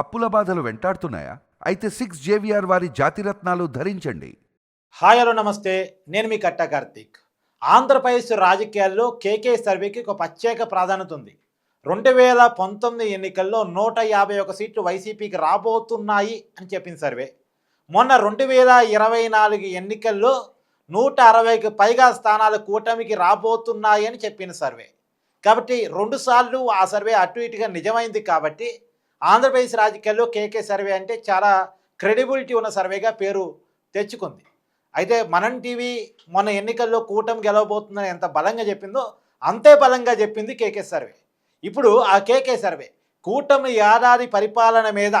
అప్పుల బాధలు వెంటాడుతున్నాయా? అయితే సిక్స్ జేవిఆర్ వారి జాతిరత్నాలు ధరించండి. హాయ్ హలో నమస్తే. నేను మీ కట్ట కార్తీక్. ఆంధ్రప్రదేశ్ రాజకీయాల్లో కేకే సర్వేకి ఒక ప్రత్యేక ప్రాధాన్యత ఉంది. రెండు వేల పంతొమ్మిది ఎన్నికల్లో నూట యాభై ఒక సీట్లు వైసీపీకి రాబోతున్నాయి అని చెప్పిన సర్వే. మొన్న రెండు వేల ఇరవై నాలుగు ఎన్నికల్లో నూట అరవైకి పైగా స్థానాలు కూటమికి రాబోతున్నాయి అని చెప్పిన సర్వే. కాబట్టి రెండుసార్లు ఆ సర్వే అటు ఇటుగా నిజమైంది కాబట్టి ఆంధ్రప్రదేశ్ రాజకీయాల్లో కేకే సర్వే అంటే చాలా క్రెడిబిలిటీ ఉన్న సర్వేగా పేరు తెచ్చుకుంది. అయితే మనం టీవీ మొన్న ఎన్నికల్లో కూటమి గెలవబోతుందని ఎంత బలంగా చెప్పిందో అంతే బలంగా చెప్పింది కేకే సర్వే. ఇప్పుడు ఆ కేకే సర్వే కూటమి ఏడాది పరిపాలన మీద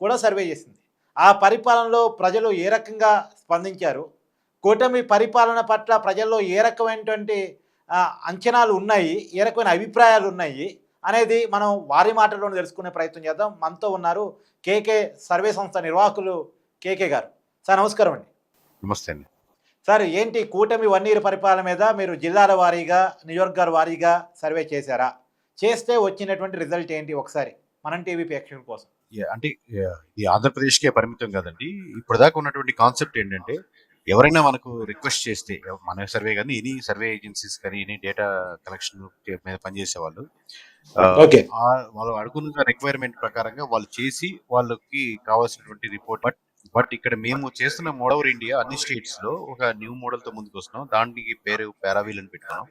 కూడా సర్వే చేసింది. ఆ పరిపాలనలో ప్రజలు ఏ రకంగా స్పందించారు? కూటమి పరిపాలన పట్ల ప్రజల్లో ఏ రకమైనటువంటి అంచనాలు ఉన్నాయి? ఏ రకమైన అభిప్రాయాలు ఉన్నాయి? అనేది మనం వారి మాటల్లోనే తెలుసుకునే ప్రయత్నం చేద్దాం. మనతో ఉన్నారు కేకే సర్వే సంస్థ నిర్వాహకులు కేకే గారు. సార్ నమస్కారం అండి. నమస్తే అండి. సార్ ఏంటి కూటమి వన్ ఇయర్ పరిపాలన మీద మీరు జిల్లాల వారీగా నియోజకవర్గాల వారీగా సర్వే చేశారా? చేస్తే వచ్చినటువంటి రిజల్ట్ ఏంటి ఒకసారి మనం టీవీ ప్రేక్షకుల కోసం? అంటే ఇది ఆంధ్రప్రదేశ్కే పరిమితం కాదండి. ఇప్పటిదాకా ఉన్నటువంటి కాన్సెప్ట్ ఏంటంటే ఎవరైనా మనకు రిక్వెస్ట్ చేస్తే మన సర్వే కానీ ఎనీ సర్వే ఏజెన్సీస్ కానీ ఎనీ డేటా కలెక్షన్ మీద పనిచేసే వాళ్ళు వాళ్ళు అడుగుతున్న రిక్వైర్మెంట్ ప్రకారంగా వాళ్ళు చేసి వాళ్ళకి కావాల్సినటువంటి రిపోర్ట్ బట్ బట్ ఇక్కడ మేము చేస్తున్న మోడ్ ఓవర్ ఇండియా అన్ని స్టేట్స్లో ఒక న్యూ మోడల్తో ముందుకు వస్తున్నాం. దానికి పేరు పారావీల్ అని పెట్టుకున్నాం.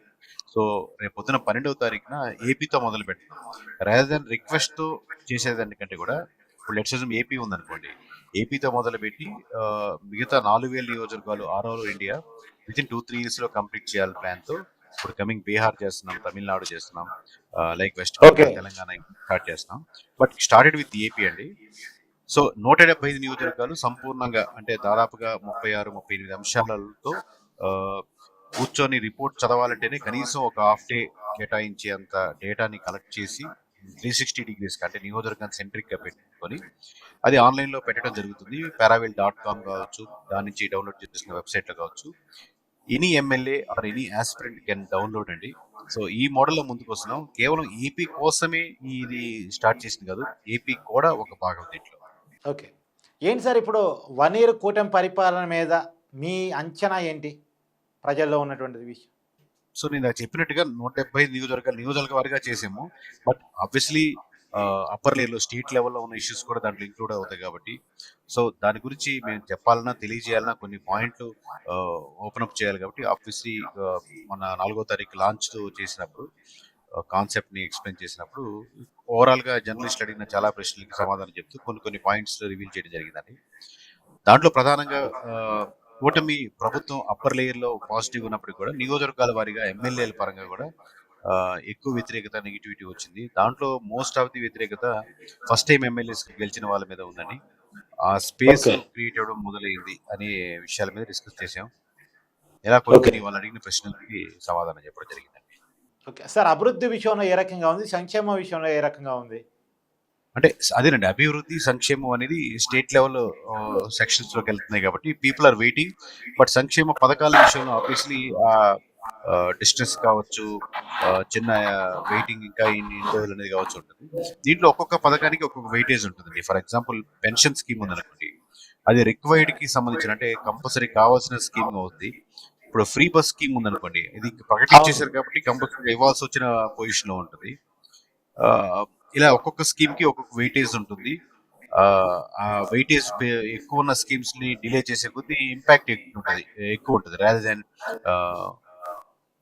సో రేపు పొద్దున పన్నెండవ తారీఖున ఏపీతో మొదలు రాదర్ దాన్ రిక్వెస్ట్తో చేసేదానికంటే కూడా ఇప్పుడు లెట్స్ ఏపీ ఉందనుకోండి. ఏపీతో మొదలుపెట్టి మిగతా నాలుగు వేల నియోజకవర్గాలు all over India with in two three ఇయర్స్లో కంప్లీట్ చేయాలి ప్లాన్తో ఇప్పుడు కమింగ్ బీహార్ చేస్తున్నాం తమిళనాడు చేస్తున్నాం లైక్ వెస్ట్. తెలంగాణ స్టార్ట్ చేస్తున్నాం. బట్ స్టార్టెడ్ విత్ ఏపీ అండి. సో నూట డెబ్బై ఐదు నియోజకవర్గాలు సంపూర్ణంగా అంటే దాదాపుగా ముప్పై ఆరు ముప్పై ఎనిమిది అంశాలతో కూర్చొని రిపోర్ట్ చదవాలంటేనే కనీసం ఒక హాఫ్ డే కేటాయించేంత డేటాని కలెక్ట్ చేసి త్రీ సిక్స్టీ డిగ్రీస్ అంటే నియోజకవర్గం సెంట్రిక్గా పెట్టుకొని అది ఆన్లైన్లో పెట్టడం జరుగుతుంది. పారావిల్ డాట్ కామ్ కావచ్చు దాని నుంచి డౌన్లోడ్ చేసుకున్న వెబ్సైట్లో కావచ్చు. Any MLA or any aspirant can download అండి. సో ఈ మోడల్లో ముందుకు వస్తున్నాం. కేవలం ఏపీ కోసమే ఇది స్టార్ట్ చేసింది కాదు ఏపీ కూడా ఒక భాగం దీంట్లో. ఓకే. ఏంటి సార్ ఇప్పుడు వన్ ఇయర్ కూటమి పరిపాలన మీద మీ అంచనా ఏంటి? ప్రజల్లో ఉన్నటువంటి విషయం. సో నేను చెప్పినట్టుగా నూట డెబ్బై నియోజకవర్గాలు నియోజకవర్గ వారిగా చేసాము. బట్ ఆబ్వియస్లీ అప్పర్ లేయర్లో స్టేట్ లెవెల్లో ఉన్న ఇష్యూస్ కూడా దాంట్లో ఇంక్లూడ్ అవుతాయి కాబట్టి. సో దాని గురించి మేము చెప్పాలన్నా తెలియజేయాలన్నా కొన్ని పాయింట్లు ఓపెన్ అప్ చేయాలి కాబట్టి ఆబ్వియస్లీ మన నాలుగో తారీఖు లాంచ్ చేసినప్పుడు కాన్సెప్ట్ని ఎక్స్ప్లెయిన్ చేసినప్పుడు ఓవరాల్గా జర్నలిస్ట్ అడిగిన చాలా ప్రశ్నలకి సమాధానం చెప్తూ కొన్ని కొన్ని పాయింట్స్ రివీల్ చేయడం జరిగిందండి. దాంట్లో ప్రధానంగా కూటమి ప్రభుత్వం అప్పర్ లేయర్లో పాజిటివ్ ఉన్నప్పటికీ కూడా నియోజకవర్గాల వారీగా ఎమ్మెల్యేల పరంగా కూడా ఎక్కువ వ్యతిరేకత నెగిటివిటీ వచ్చింది. దాంట్లో మోస్ట్ ఆఫ్ ది వ్యతిరేకత ఫస్ట్ టైం ఎమ్మెల్యేస్ గెలిచిన వాళ్ళ మీద ఉందని ఆ స్పేస్. క్రియేట్ అవ్వడం మొదలైంది అనే విషయాల మీద డిస్కస్ చేసాం ఎలా కొన్ని వాళ్ళు అడిగిన ప్రశ్నలకి సమాధానం చెప్పడం జరిగిందండి. ఓకే సార్ అభివృద్ధి విషయంలో ఏ రకంగా ఉంది? సంక్షేమ విషయంలో ఏ రకంగా ఉంది? అంటే అదేనండి. అభివృద్ధి సంక్షేమం అనేది స్టేట్ లెవెల్ సెక్షన్స్లోకి వెళ్తున్నాయి కాబట్టి పీపుల్ ఆర్ వెయిటింగ్. బట్ సంక్షేమ పథకాల విషయంలో ఆబ్వియస్లీ డిస్టెన్స్ కావచ్చు చిన్న వెయిటింగ్ ఇంకా ఇన్ని రోజులు అనేది కావచ్చు ఉంటుంది. దీంట్లో ఒక్కొక్క పథకానికి ఒక్కొక్క వెయిటేజ్ ఉంటుందండి ఫర్ ఎగ్జాంపుల్ పెన్షన్ స్కీమ్ ఉందనుకోండి. అది రిక్వైర్డ్కి సంబంధించిన అంటే కంపల్సరీ కావాల్సిన స్కీమ్ అవుతుంది ఇప్పుడు ఫ్రీ బస్ స్కీమ్ ఉందనుకోండి. ఇది ప్రకటించేశారు కాబట్టి కంపల్సరీ ఇవ్వాల్సి వచ్చిన పొజిషన్లో ఉంటుంది. ఆ, ఇలా ఒక్కొక్క స్కీమ్కి ఒక్కొక్క వెయిటేజ్ ఉంటుంది. ఆ, వెయిటేజ్ ఎక్కువ ఉన్న స్కీమ్స్ని డిలే చేసే కొద్దీ ఇంపాక్ట్ ఎక్కువ ఉంటుంది. ఎక్కువ ఉంటుంది రాదర్ దాన్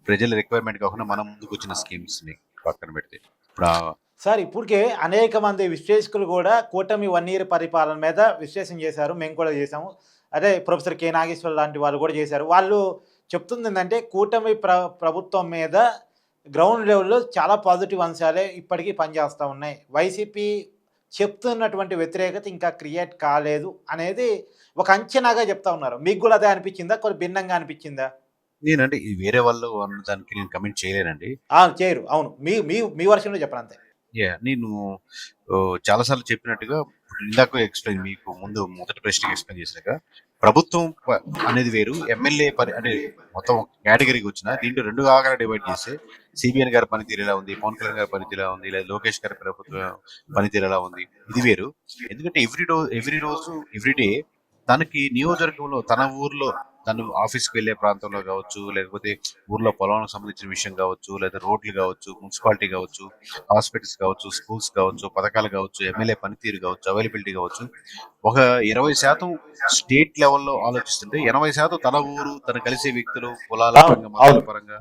ప్రజల రిక్వైర్మెంట్ కాకుండా మనం ముందుకు వచ్చిన స్కీమ్స్ని పక్కన పెడితే. ఇప్పుడు సార్ ఇప్పటికే అనేక మంది విశ్లేషకులు కూడా కూటమి వన్ ఇయర్ పరిపాలన మీద విశ్లేషణ చేశారు. మేము కూడా చేశాము. అదే ప్రొఫెసర్ కె. నాగేశ్వర్ లాంటి వాళ్ళు కూడా చేశారు. వాళ్ళు చెప్తుంది ఏంటంటే కూటమి ప్ర ప్రభుత్వం మీద గ్రౌండ్ లెవెల్లో చాలా పాజిటివ్ అంశాలే ఇప్పటికీ పనిచేస్తూ ఉన్నాయి. వైసీపీ చెప్తున్నటువంటి వ్యతిరేకత ఇంకా క్రియేట్ కాలేదు అనేది ఒక అంచనాగా చెప్తా ఉన్నారు. మీకు కూడా అదే అనిపించిందా? కొంచెం భిన్నంగా అనిపించిందా? నేనంటే ఇది వేరే వాళ్ళు అన్న దానికి నేను కమెంట్ చేయలేనండి. చేయరు. అవును. మీ మీ మీ వర్షంలో చెప్పరు అంతే. యా నేను చాలా సార్లు చెప్పినట్టుగా ఇందాక ఎక్స్ప్లెయిన్ మీకు ముందు మొదటి ప్రశ్నకి ఎక్స్ప్లెయిన్ చేసినాక ప్రభుత్వం అనేది వేరు. ఎమ్మెల్యే పని అంటే మొత్తం కేటగిరీకి వచ్చిన దీంట్లో రెండు భాగాలు డివైడ్ చేస్తే సిబిఎన్ గారి పనితీరు ఎలా ఉంది? పవన్ కళ్యాణ్ గారి పనితీరు ఎలా ఉంది? లేదా లోకేష్ గారి ప్రభుత్వ పనితీరు ఎలా ఉంది? ఇది వేరు. ఎందుకంటే ఎవ్రీ రోజు ఎవ్రీ రోజు ఎవ్రీ డే తనకి నియోజకవర్గంలో తన ఊర్లో తను ఆఫీస్కి వెళ్ళే ప్రాంతంలో కావచ్చు లేకపోతే ఊర్లో పొలానికి సంబంధించిన విషయం కావచ్చు లేదా రోడ్లు కావచ్చు మున్సిపాలిటీ కావచ్చు హాస్పిటల్స్ కావచ్చు స్కూల్స్ కావచ్చు పథకాలు కావచ్చు ఎమ్మెల్యే పనితీరు కావచ్చు అవైలబిలిటీ కావచ్చు ఒక ఇరవై శాతం స్టేట్ లెవెల్లో ఆలోచిస్తుంటే ఎనభై శాతం తన ఊరు తను కలిసే వ్యక్తులు పొలాల పరంగా. పరంగా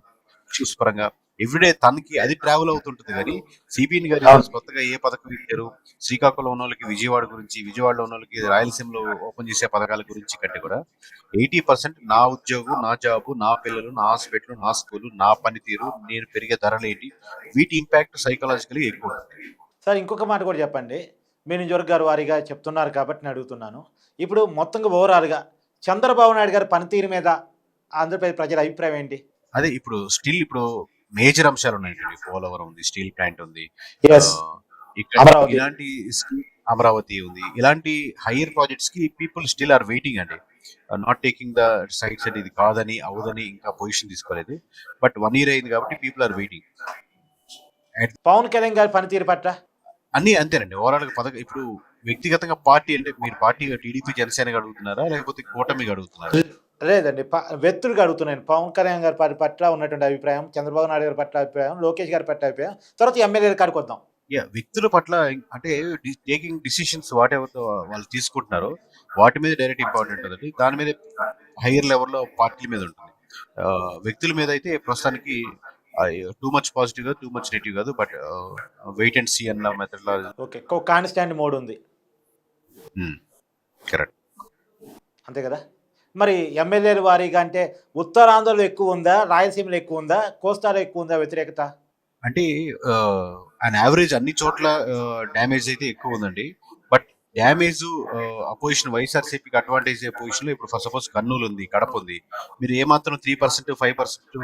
ఇష్యూస్ పరంగా ఎవ్రీడే తనకి అది ట్రావెల్ అవుతుంటుంది. కానీ సిబిఎన్ గారు కొత్తగా ఏ పథకం ఇచ్చారు? శ్రీకాకుళం ఉన్న వాళ్ళకి విజయవాడ గురించి విజయవాడలో ఉన్న వాళ్ళకి రాయలసీమలో ఓపెన్ చేసే పథకాల గురించి కంటే కూడా ఎయిటీ పర్సెంట్ నా ఉద్యోగం నా జాబు నా పిల్లలు నా హాస్పిటల్ నా స్కూల్ నా పనితీరు నేను పెరిగే ధరలు ఏంటి? వీటి ఇంపాక్ట్ సైకలాజికలీ ఎక్కువ సార్ ఇంకొక మాట కూడా చెప్పండి. మీ నియోజకవర్గాల వారీగా చెప్తున్నారు కాబట్టి నేను అడుగుతున్నాను. ఇప్పుడు మొత్తంగా ఓవరాల్గా చంద్రబాబు నాయుడు గారి పనితీరు మీద ఆంధ్రప్రదేశ్ ప్రజల అభిప్రాయం ఏంటి? అదే ఇప్పుడు స్టిల్ ఇప్పుడు మేజర్ అంశాలు ఉన్నాయండి పోలవరం ఉంది స్టీల్ ప్లాంట్ ఉంది. ఇక్కడ అమరావతి. ఇలాంటి అమరావతి ఉంది. ఇలాంటి హైయర్ ప్రాజెక్ట్స్కి పీపుల్ స్టిల్ ఆర్ వెయిటింగ్ అండి. Not taking the sides and. ఇది కాదని అవదని ఇంకా పొజిషన్ తీసుకోలేదు. బట్ వన్ ఇయర్ అయింది కాబట్టి people are waiting. Pawan Kalyan గారి పనితీరు పట్ల? అన్ని అంతేనండి. ఓవరాల్గా పథకం ఇప్పుడు వ్యక్తిగతంగా పార్టీ అంటే మీరు పార్టీ టీడీపీ జనసేనగా అడుగుతున్నారా? లేకపోతే కూటమిగా అడుగుతున్నారా? లేదండి. వ్యక్తులుగా అడుగుతున్నాను. పవన్ కళ్యాణ్ గారి పట్ల ఉన్నటువంటి అభిప్రాయం చంద్రబాబు నాయుడు గారి పట్ల అభిప్రాయం లోకేష్ గారి పట్ల అభిప్రాయం తర్వాత ఎమ్మెల్యే కాడికి వద్దాం. వ్యక్తుల పట్ల అంటే టేకింగ్ డిసిషన్స్ వాట్ ఎవర్ వాళ్ళు తీసుకుంటున్నారో వాటి మీద డైరెక్ట్ ఇంపార్టెంట్ ఉంటుంది. దాని మీద హైయర్ లెవెల్లో పార్టీల మీద ఉంటుంది. వ్యక్తుల మీద అయితే ప్రస్తుతానికి టూ మచ్ పాజిటివ్ కాదు టూ మచ్ నెగిటివ్ కాదు బట్ వెయిట్ అండ్ సీ అన్న మెథడ్ ఓకే. కాన్స్టాంట్ మోడ్ ఉంది. కరెక్ట్. అంతే కదా? మరి ఎమ్మెల్యేల వారీగా అంటే ఉత్తరాంధ్రలో ఎక్కువ ఉందా రాయలసీమలో ఎక్కువ ఉందా కోస్తాలో ఎక్కువ ఉందా వ్యతిరేకత? అంటే అండ్ యావరేజ్ అన్ని చోట్ల డ్యామేజ్ అయితే ఎక్కువ ఉందండి. బట్ డ్యామేజ్ అపోజిషన్ వైఎస్ఆర్సీపీకి అడ్వాంటేజ్ అపోజిషన్లో ఇప్పుడు ఫస్ట్ ఆఫ్ ఆల్ కర్నూలు ఉంది కడప ఉంది. మీరు ఏమాత్రం three percent five percent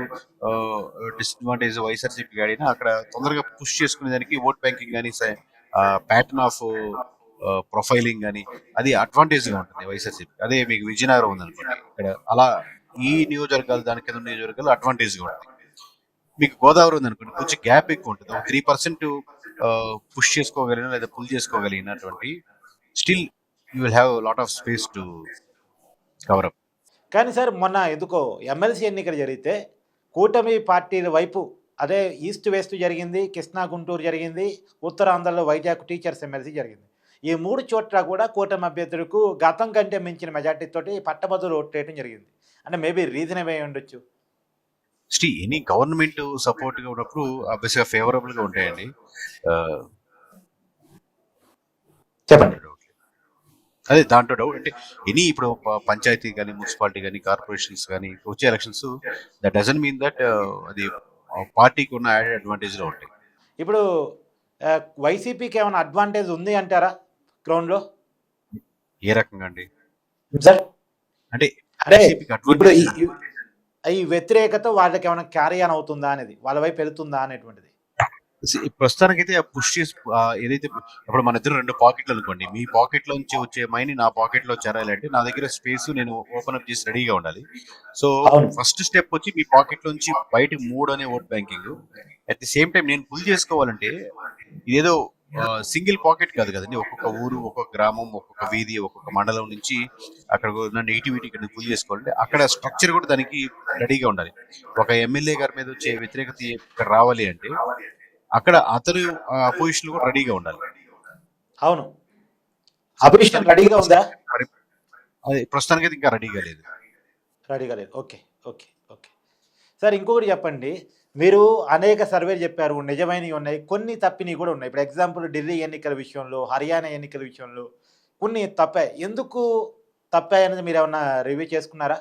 disadvantage వైఎస్ఆర్సీపీకి ఆడినా అక్కడ తొందరగా పుష్ చేసుకునే దానికి ఓట్ బ్యాంకింగ్ కానీ ప్యాటర్న్ ఆఫ్ ప్రొఫైలింగ్ కానీ అది అడ్వాంటేజ్గా ఉంటుంది వైఎస్ఆర్సీపీ అదే మీకు విజయనగరం ఉందనుకోండి ఇక్కడ అలా ఈ నియోజకవర్గాలు దాని కింద నియోజకవర్గాలు అడ్వాంటేజ్గా ఉంటుంది మీకు గోదావరి ఉందనుకోండి కొంచెం గ్యాప్ ఎక్కువ ఉంటుంది. ఒక త్రీ పర్సెంట్ పుష్ చేసుకోగలిగిన లేదా pull చేసుకోగలిగినటువంటి still you will have lot of space to cover up కానీ సార్ మొన్న ఎందుకో ఎమ్మెల్సీ ఎన్నికలు జరిగితే కూటమి పార్టీల వైపు అదే ఈస్ట్ వెస్ట్ జరిగింది కృష్ణా గుంటూరు జరిగింది ఉత్తరాంధ్రలో వైజాగ్ టీచర్స్ ఎమ్మెల్సీ జరిగింది. ఈ మూడు చోట్ల కూడా కూటమి అభ్యర్థులకు గతం కంటే మించిన మెజార్టీ తోటి పట్టభద్రులు ఓట్లేయడం జరిగింది. అంటే మేబీ రీజన్ ఏమై ఉండొచ్చు? స్టీ ఎనీ గవర్నమెంట్ సపోర్ట్గా ఉన్నప్పుడు అబ్వియస్గా ఫేవరబుల్గా ఉంటాయండి. Uh, చెప్పండి. అదే దాంట్లో డౌట్ అంటే ఎనీ ఇప్పుడు పంచాయతీ కానీ మున్సిపాలిటీ కానీ కార్పొరేషన్స్ కానీ వచ్చే elections that doesn't mean that అది పార్టీకి ఉన్న యాడెడ్ అడ్వాంటేజ్లో ఉంటాయి. ఇప్పుడు వైసీపీకి ఏమైనా అడ్వాంటేజ్ ఉంది అంటారా? గ్రౌండ్లో ఏ రకంగా అండి? సార్ అంటే ఇప్పుడు ఈ వ్యతిరేకత వాళ్ళకి ఏమైనా క్యారీ ఆన్ అవుతుందా అనేది వాళ్ళ వైపు వెళ్తుందా అనేటువంటిది. ప్రస్తుతానికైతే పుష్ చేసి ఏదైతే ఇప్పుడు మన ఇద్దరు రెండు పాకెట్లు అనుకోండి మీ పాకెట్ లోంచి వచ్చే మైని నా పాకెట్లో చేరాలంటే నా దగ్గర స్పేస్ నేను ఓపెన్ అప్ చేసి రెడీగా ఉండాలి. సో. ఫస్ట్ స్టెప్ వచ్చి మీ పాకెట్ లోంచి బయట మూడు అనే vote banking at the same time నేను పుల్ చేసుకోవాలంటే ఇదేదో సింగిల్ పాకెట్ కాదు కదండి. ఒక్కొక్క ఊరు ఒక్కొక్క గ్రామం ఒక్కొక్క వీధి ఒక్కొక్క మండలం నుంచి అక్కడ ఉన్న నెగిటివిటీ ఇక్కడ పుల్ చేసుకోవాలంటే అక్కడ స్ట్రక్చర్ కూడా దానికి రెడీగా ఉండాలి. ఒక ఎమ్మెల్యే గారి మీద వచ్చే వ్యతిరేకత ఇక్కడ రావాలి అంటే అక్కడ అతను పొజిషన్ కూడా రెడీగా ఉండాలి. అవును. అభిష్టం రెడీగా ఉందా? అది ప్రస్తుతానికి ఇంకా రెడీగా లేదు. రెడీగా లేదు. Okay okay okay. సార్ ఇంకొకటి చెప్పండి. మీరు అనేక సర్వేలు చెప్పారు నిజమైనవి ఉన్నాయి కొన్ని తప్పినవి కూడా ఉన్నాయి. ఇప్పుడు ఎగ్జాంపుల్ ఢిల్లీ ఎన్నికల విషయంలో హర్యానా ఎన్నికల విషయంలో కొన్ని తప్పాయి. ఎందుకు తప్పాయి అనేది మీరు ఏమన్నా రివ్యూ చేసుకున్నారా?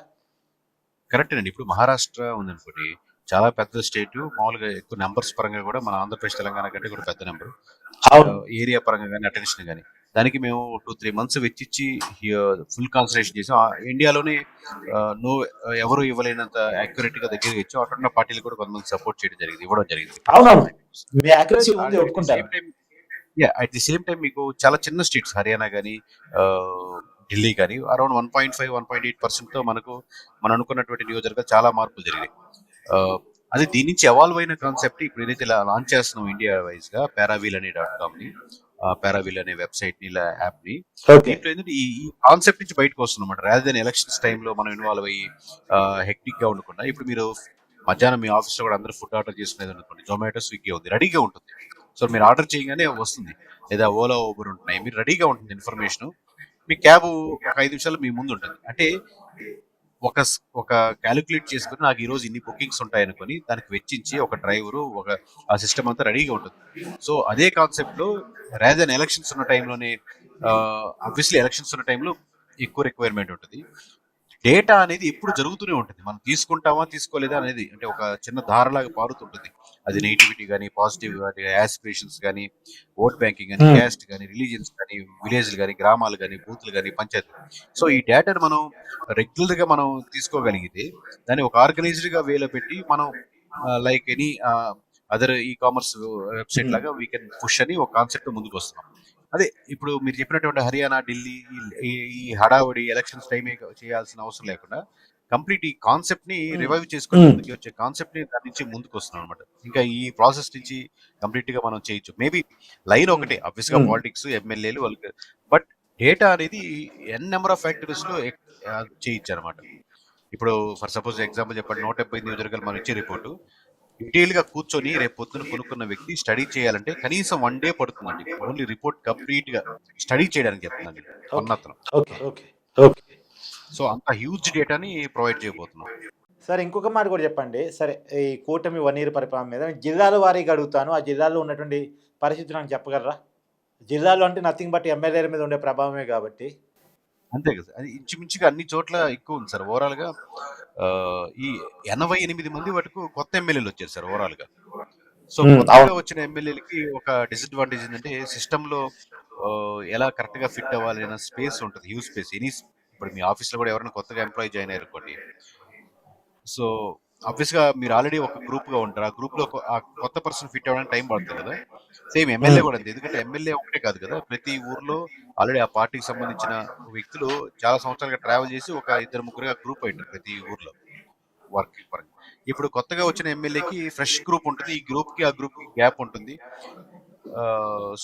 కరెక్ట్ అండి. ఇప్పుడు మహారాష్ట్ర ఉందనుకోండి చాలా పెద్ద స్టేట్ మామూలుగా ఎక్కువ నెంబర్స్ పరంగా కూడా మన ఆంధ్రప్రదేశ్ తెలంగాణ కంటే కూడా పెద్ద నెంబర్. ఏరియా పరంగా కానీ అటెన్షన్ కానీ దానికి మేము టూ త్రీ మంత్స్ వెచ్చిచ్చి ఫుల్ కాన్సన్ట్రేషన్ చేసాం. ఇండియాలోనే నో ఎవరు ఇవ్వలేనంత యాక్యురేట్గా దగ్గర ఇచ్చాం అక్కడ పార్టీలు కూడా కొంతమంది సపోర్ట్ చేయడం జరిగింది ఇవ్వడం జరిగింది. అట్ ది సేమ్ టైం మీకు చాలా చిన్న స్టేట్స్ హర్యానా కానీ ఢిల్లీ కానీ around one point five one point eight పర్సెంట్తో మనకు మనం అనుకున్నటువంటి నియోజకవర్గాలు చాలా మార్పులు జరిగాయి Uh, అది దీని నుంచి ఎవాల్వ్ అయిన కాన్సెప్ట్ ఇప్పుడు ఏదైతే ఇలా లాంచ్ చేస్తున్నాం ఇండియా వైజ్గా పారావీల్ అనే డాట్ కామ్ని. పారావీల్ అనే వెబ్సైట్ని ఇలా యాప్ని. దీంట్లో ఏంటంటే ఈ కాన్సెప్ట్ నుంచి బయటకు వస్తున్నమాట రాదర్ దెన్ ఎలక్షన్స్ టైంలో మనం ఇన్వాల్వ్ అయ్యి హెక్టిక్గా ఉండకుండా ఇప్పుడు మీరు మధ్యాహ్నం మీ ఆఫీస్లో కూడా అందరూ ఫుడ్ ఆర్డర్ చేసుకునేది అనుకోండి జొమాటో స్విగ్గీ ఉంది రెడీగా ఉంటుంది. సో మీరు ఆర్డర్ చేయగానే వస్తుంది. లేదా ఓలా ఓబర్ ఉంటున్నాయి మీరు రెడీగా ఉంటుంది ఇన్ఫర్మేషన్ మీ క్యాబ్ ఒక ఐదు నిమిషాలు మీ ముందు ఉంటుంది. అంటే ఒక ఒక క్యాలిక్యులేట్ చేసుకుని నాకు ఈరోజు ఇన్ని బుకింగ్స్ ఉంటాయనుకొని దానికి వెచ్చించి ఒక డ్రైవరు ఒక ఆ సిస్టమ్ అంతా రెడీగా ఉంటుంది. సో అదే కాన్సెప్ట్లో ఎలక్షన్స్ ఉన్న టైంలోనే అబ్వియస్లీ ఎలక్షన్స్ ఉన్న టైంలో ఎక్కువ రిక్వైర్మెంట్ ఉంటుంది. డేటా అనేది ఎప్పుడు జరుగుతూనే ఉంటుంది. మనం తీసుకుంటామా తీసుకోలేదా అనేది అంటే ఒక చిన్న ధారలాగా పారుతుంటుంది. అది నెగిటివిటీ కానీ పాజిటివ్ కానీ యాస్పిరేషన్స్ కానీ ఓట్ బ్యాంకింగ్ కానీ. క్యాస్ట్ కానీ రిలీజియన్స్ కానీ విలేజ్లు కానీ గ్రామాలు కానీ బూత్లు కానీ పంచాయతీ సో ఈ డేటాను మనం రెగ్యులర్గా మనం తీసుకోగలిగితే దాన్ని ఒక ఆర్గనైజ్డ్గా వేలో పెట్టి మనం like any other e commerce website. లాగా వీ కెన్ పుష్ అని ఒక కాన్సెప్ట్ ముందుకు వస్తున్నాం అదే ఇప్పుడు మీరు చెప్పినటువంటి హర్యానా ఢిల్లీ ఈ హడావుడి ఎలక్షన్స్ టైమే చేయాల్సిన అవసరం లేకుండా కంప్లీట్ ఈ కాన్సెప్ట్ని. రివైవ్ చేసుకుని. ముందుకు వచ్చే కాన్సెప్ట్ని దాని నుంచి ముందుకు వస్తున్నాం అనమాట ఇంకా ఈ ప్రాసెస్ నుంచి కంప్లీట్గా మనం చేయొచ్చు. మేబీ లైన్ ఒకటే అబ్వియస్గా. పాలిటిక్స్ ఎమ్మెల్యేలు వాళ్ళకి బట్ డేటా అనేది ఎన్ నెంబర్ ఆఫ్ ఫ్యాక్టరీస్లో చేయొచ్చు అనమాట ఇప్పుడు ఫర్ సపోజ్ ఎగ్జాంపుల్ చెప్పండి నూట డెబ్బై నియోజకవర్గాలు మనం ఇచ్చే రిపోర్టు డీటెయిల్గా కూర్చొని రేపు పొద్దున కొనుక్కున్న వ్యక్తి స్టడీ చేయాలంటే కనీసం వన్ డే పడుతుందండి. ఓన్లీ రిపోర్ట్ కంప్లీట్గా స్టడీ చేయడానికి ఓకే ఓకే ఓకే సో అంత హ్యూజ్ డేటాని ప్రొవైడ్ చేయబోతున్నాం. సరే ఇంకొక మాట కూడా చెప్పండి. సరే ఈ కూటమి వన్ ఇయర్ పరిపాలన మీద జిల్లాల వారీగా అడుగుతాను. ఆ జిల్లాలో ఉన్నటువంటి పరిస్థితులు నాకు చెప్పగలరా? జిల్లాలో అంటే నథింగ్ బట్ ఎమ్మెల్యేల మీద ఉండే ప్రభావమే కాబట్టి. అంతే కదా అది ఇంచుమించుగా అన్ని చోట్ల ఎక్కువ ఉంది సార్. ఓవరాల్గా ఆ, ఈ ఎనభై ఎనిమిది మంది వరకు కొత్త ఎమ్మెల్యేలు వచ్చారు సార్ ఓవరాల్గా. సో Hmm, కొత్తగా. వచ్చిన ఎమ్మెల్యేలకి ఒక డిసడ్వాంటేజ్ ఏంటంటే సిస్టమ్లో ఆ, ఎలా కరెక్ట్గా ఫిట్ అవ్వాలి అనే స్పేస్ ఉంటుంది. హ్యూజ్ స్పేస్ ఎనీ ఇప్పుడు మీ ఆఫీస్లో కూడా ఎవరైనా కొత్తగా ఎంప్లాయీ జాయిన్ అయ్యారు అనుకోండి. సో ఆబ్వియస్గా మీరు ఆల్రెడీ ఒక గ్రూప్గా ఉంటారు. ఆ గ్రూప్లో ఆ కొత్త పర్సన్ ఫిట్ అవ్వడానికి టైం పడుతుంది కదా. సేమ్ ఎమ్మెల్యే కూడా అంతే. ఎందుకంటే ఎమ్మెల్యే ఒకటే కాదు కదా. ప్రతి ఊర్లో ఆల్రెడీ ఆ పార్టీకి సంబంధించిన వ్యక్తులు చాలా సంవత్సరాలుగా ట్రావెల్ చేసి ఒక ఇద్దరు ముగ్గురుగా గ్రూప్ అయ్యారు ప్రతి ఊర్లో. వర్కింగ్ పరంగా. ఇప్పుడు కొత్తగా వచ్చిన ఎమ్మెల్యేకి ఫ్రెష్ గ్రూప్ ఉంటుంది. ఈ గ్రూప్కి ఆ గ్రూప్కి గ్యాప్ ఉంటుంది.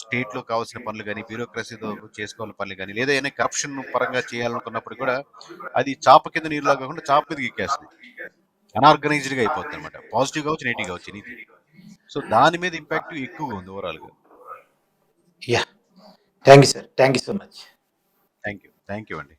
స్టేట్లో కావాల్సిన పనులు కానీ బ్యూరోక్రసీతో చేసుకోవాలని పనులు కానీ లేదా ఏదైనా కరప్షన్ పరంగా చేయాలనుకున్నప్పుడు కూడా అది చాప కింద నీరులా కాకుండా చాప మీదకి ఎక్కేస్తుంది అనార్గనైజ్డ్గా అయిపోతుంది అనమాట పాజిటివ్ కావచ్చు నెగిటివ్ కావచ్చు నీతి సో దాని మీద ఇంపాక్ట్ ఎక్కువగా ఉంది ఓవరాల్గా. Yeah thank you sir thank you so much thank you thank you అండి.